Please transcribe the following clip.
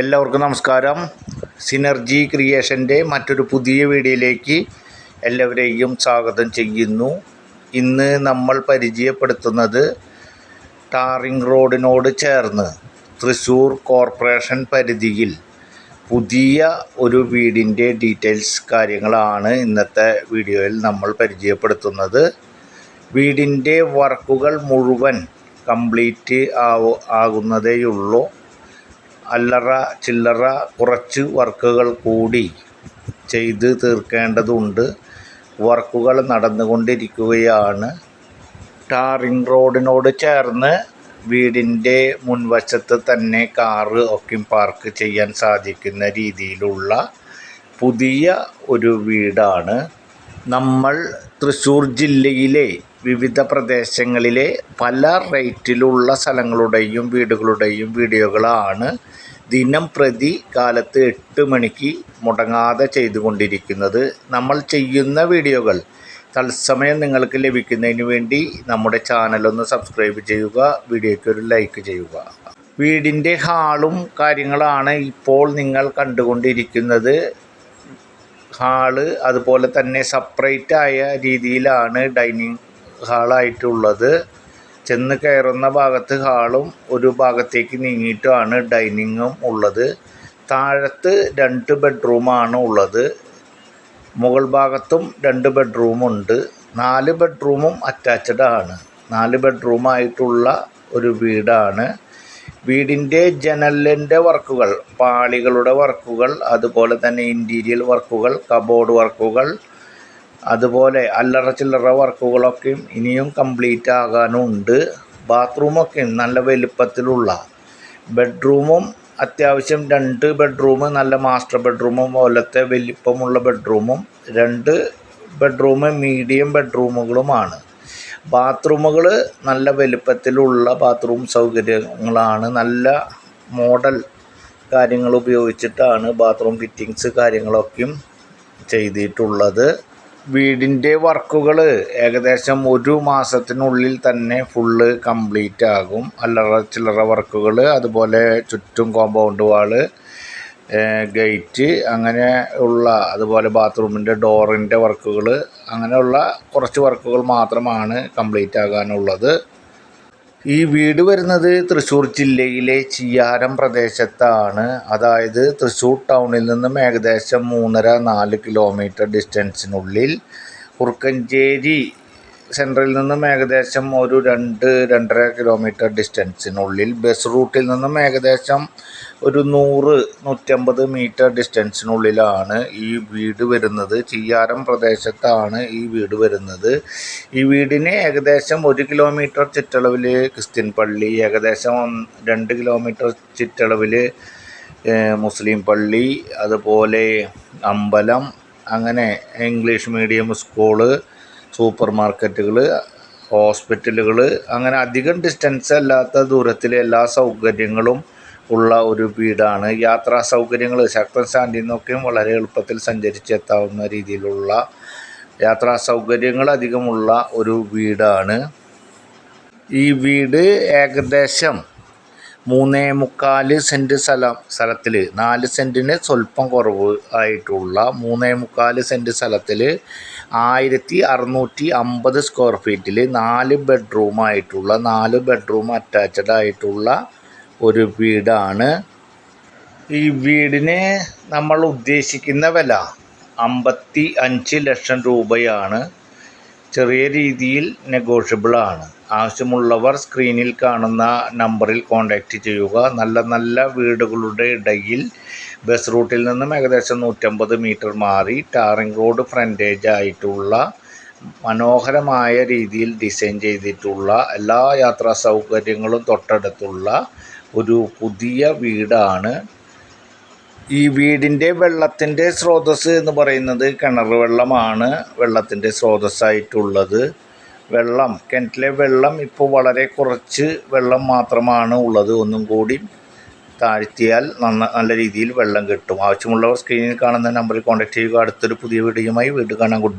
എല്ലാവർക്കും നമസ്കാരം. സിനർജി ക്രിയേഷന്റെ മറ്റൊരു പുതിയ വീഡിയോയിലേക്ക് എല്ലാവരെയും സ്വാഗതം ചെയ്യുന്നു. ഇന്ന് നമ്മൾ പരിചയപ്പെടുത്തുന്നത് ടാറിംഗ് റോഡിനോട് ചേർന്ന് തൃശ്ശൂർ കോർപ്പറേഷൻ പരിധിയിൽ പുതിയ ഒരു വീടിന്റെ ഡീറ്റെയിൽസ് കാര്യങ്ങളാണ് ഇന്നത്തെ വീഡിയോയിൽ നമ്മൾ പരിചയപ്പെടുത്തുന്നത്. വീടിന്റെ വർക്കുകൾ മുഴുവൻ കംപ്ലീറ്റ് ആകുന്നതേയുള്ളൂ. അല്ലറ ചില്ലറ കുറച്ച് വർക്കുകൾ കൂടി ചെയ്ത് തീർക്കേണ്ടതുണ്ട്. വർക്കുകൾ നടന്നുകൊണ്ടിരിക്കുകയാണ്. ടാറിംഗ് റോഡിനോട് ചേർന്ന് വീടിന്റെ മുൻവശത്ത് തന്നെ കാറ് ഒക്കെ പാർക്ക് ചെയ്യാൻ സാധിക്കുന്ന രീതിയിലുള്ള പുതിയ ഒരു വീടാണ്. നമ്മൾ തൃശ്ശൂർ ജില്ലയിലെ വിവിധ പ്രദേശങ്ങളിലെ പല റേറ്റിലുള്ള സ്ഥലങ്ങളുടെയും വീടുകളുടെയും വീഡിയോകളാണ് ദിനം പ്രതി കാലത്ത് എട്ട് മണിക്ക് മുടങ്ങാതെ ചെയ്തുകൊണ്ടിരിക്കുന്നത്. നമ്മൾ ചെയ്യുന്ന വീഡിയോകൾ തത്സമയം നിങ്ങൾക്ക് ലഭിക്കുന്നതിന് വേണ്ടി നമ്മുടെ ചാനലൊന്ന് സബ്സ്ക്രൈബ് ചെയ്യുക വീഡിയോയ്ക്ക് ഒരു ലൈക്ക് ചെയ്യുക. വീടിന്റെ ഹാളും കാര്യങ്ങളാണ് ഇപ്പോൾ നിങ്ങൾ കണ്ടുകൊണ്ടിരിക്കുന്നത്. ഹാൾ അതുപോലെ തന്നെ സെപ്പറേറ്റ് ആയ രീതിയിലാണ് ഡൈനിങ് ഹാളായിട്ടുള്ളത്. ചെന്ന് കയറുന്ന ഭാഗത്ത് ഹാളും ഒരു ഭാഗത്തേക്ക് നീങ്ങിയിട്ടുമാണ് ഡൈനിങ്ങും ഉള്ളത്. താഴത്ത് രണ്ട് ബെഡ്റൂമാണ് ഉള്ളത്. മുകൾ ഭാഗത്തും രണ്ട് ബെഡ്റൂമുണ്ട്. നാല് ബെഡ്റൂമും അറ്റാച്ച്ഡ് ആണ്. നാല് ബെഡ്റൂമായിട്ടുള്ള ഒരു വീടാണ്. വീടിന്റെ ജനലിന്റെ വർക്കുകൾ പാളികളുടെ വർക്കുകൾ അതുപോലെ തന്നെ ഇന്റീരിയൽ വർക്കുകൾ കബോർഡ് വർക്കുകൾ അതുപോലെ അല്ലറ ചില്ലറ വർക്കുകളൊക്കെയും ഇനിയും കംപ്ലീറ്റ് ആകാനുണ്ട് ബാത്റൂമൊക്കെ നല്ല വലുപ്പത്തിലുള്ള ബെഡ്റൂമും അത്യാവശ്യം രണ്ട് ബെഡ്റൂം നല്ല മാസ്റ്റർ ബെഡ്റൂമും പോലത്തെ വലിപ്പമുള്ള ബെഡ്റൂമും രണ്ട് ബെഡ്റൂം മീഡിയം ബെഡ്റൂമുകളുമാണ്. ബാത്റൂമുകൾ നല്ല വലുപ്പത്തിലുള്ള ബാത്റൂം സൗകര്യങ്ങളാണ്. നല്ല മോഡൽ കാര്യങ്ങൾ ഉപയോഗിച്ചിട്ടാണ് ബാത്റൂം ഫിറ്റിങ്സ് കാര്യങ്ങളൊക്കെയും ചെയ്തിട്ടുള്ളത്. വീടിന്റെ വർക്കുകൾ ഏകദേശം ഒരു മാസത്തിനുള്ളിൽ തന്നെ ഫുള്ള് കംപ്ലീറ്റ് ആകും. അല്ലറ ചില്ലറ വർക്കുകൾ അതുപോലെ ചുറ്റും കോമ്പൗണ്ട് വാൾ ഗേറ്റ് അങ്ങനെ ഉള്ള അതുപോലെ ബാത്റൂമിന്റെ ഡോറിന്റെ വർക്കുകൾ അങ്ങനെയുള്ള കുറച്ച് വർക്കുകൾ മാത്രമാണ് കംപ്ലീറ്റ് ആകാനുള്ളത്. ഈ വീട് വരുന്നത് തൃശ്ശൂർ ജില്ലയിലെ ചിയാരം പ്രദേശത്താണ്. അതായത് തൃശ്ശൂർ ടൗണിൽ നിന്നും ഏകദേശം മൂന്നര നാല് കിലോമീറ്റർ ഡിസ്റ്റൻസിനുള്ളിൽ കുറുക്കഞ്ചേരി സെൻട്രൽ നിന്നും ഏകദേശം ഒരു രണ്ട് രണ്ടര കിലോമീറ്റർ ഡിസ്റ്റൻസിനുള്ളിൽ ബസ് റൂട്ടിൽ നിന്നും ഏകദേശം ഒരു നൂറ് നൂറ്റമ്പത് മീറ്റർ ഡിസ്റ്റൻസിനുള്ളിലാണ് ഈ വീട് വരുന്നത്. ചിയ്യാരം പ്രദേശത്താണ് ഈ വീട് വരുന്നത്. ഈ വീടിന് ഏകദേശം ഒരു കിലോമീറ്റർ ചുറ്റളവിൽ ക്രിസ്ത്യൻ പള്ളി ഏകദേശം രണ്ട് കിലോമീറ്റർ ചുറ്റളവിൽ മുസ്ലിം പള്ളി അതുപോലെ അമ്പലം അങ്ങനെ ഇംഗ്ലീഷ് മീഡിയം സ്കൂൾ സൂപ്പർ മാർക്കറ്റുകൾ ഹോസ്പിറ്റലുകൾ അങ്ങനെ അധികം ഡിസ്റ്റൻസ് അല്ലാത്ത ദൂരത്തിൽ എല്ലാ സൗകര്യങ്ങളും ഉള്ള ഒരു വീടാണ്. യാത്രാ സൗകര്യങ്ങൾ ശക്തൻ നിന്നൊക്കെയും വളരെ എളുപ്പത്തിൽ സഞ്ചരിച്ചെത്താവുന്ന രീതിയിലുള്ള യാത്രാ സൗകര്യങ്ങൾ അധികമുള്ള ഒരു വീടാണ്. ഈ വീട് ഏകദേശം മൂന്നേ മുക്കാൽ സെന്റ് സ്ഥലം സ്ഥലത്തിൽ നാല് സെന്റിന് സ്വല്പം കുറവ് ആയിട്ടുള്ള മൂന്നേ മുക്കാൽ സെന്റ് സ്ഥലത്തിൽ ആയിരത്തി അറുന്നൂറ്റി അമ്പത് സ്ക്വയർ ഫീറ്റിൽ നാല് ബെഡ്റൂമായിട്ടുള്ള നാല് ബെഡ്റൂം അറ്റാച്ച്ഡ് ആയിട്ടുള്ള ഒരു വീടാണ്. ഈ വീടിന് നമ്മൾ ഉദ്ദേശിക്കുന്ന വില അമ്പത്തി അഞ്ച് ലക്ഷം രൂപയാണ്. ചെറിയ രീതിയിൽ നെഗോഷ്യബിൾ ആണ്. ആവശ്യമുള്ളവർ സ്ക്രീനിൽ കാണുന്ന നമ്പറിൽ കോൺടാക്റ്റ് ചെയ്യുക. നല്ല നല്ല വീടുകളുടെ ഇടയിൽ ബസ് റൂട്ടിൽ നിന്നും ഏകദേശം നൂറ്റമ്പത് മീറ്റർ മാറി ടാറിംഗ് റോഡ് ഫ്രണ്ടേജ് ആയിട്ടുള്ള മനോഹരമായ രീതിയിൽ ഡിസൈൻ ചെയ്തിട്ടുള്ള എല്ലാ യാത്രാ സൗകര്യങ്ങളും തൊട്ടടുത്തുള്ള ഒരു പുതിയ വീടാണ് ഈ വീടിന്റെ വെള്ളത്തിന്റെ സ്രോതസ്സ് എന്ന് പറയുന്നത് കിണർ വെള്ളമാണ്. വെള്ളത്തിന്റെ സ്രോതസ്സായിട്ടുള്ളത്. വെള്ളം കിണറ്റിലെ വെള്ളം ഇപ്പോൾ വളരെ കുറച്ച് വെള്ളം മാത്രമാണ് ഉള്ളത്. ഒന്നും കൂടി താഴ്ത്തിയാൽ നന്ന നല്ല രീതിയിൽ വെള്ളം കിട്ടും. ആവശ്യമുള്ളവർ സ്ക്രീനിൽ കാണുന്ന നമ്പറിൽ കോൺടാക്റ്റ് ചെയ്യുക. അടുത്തൊരു പുതിയ വീഡിയോയുമായി വീണ്ടും കാണാൻ ഗുഡ്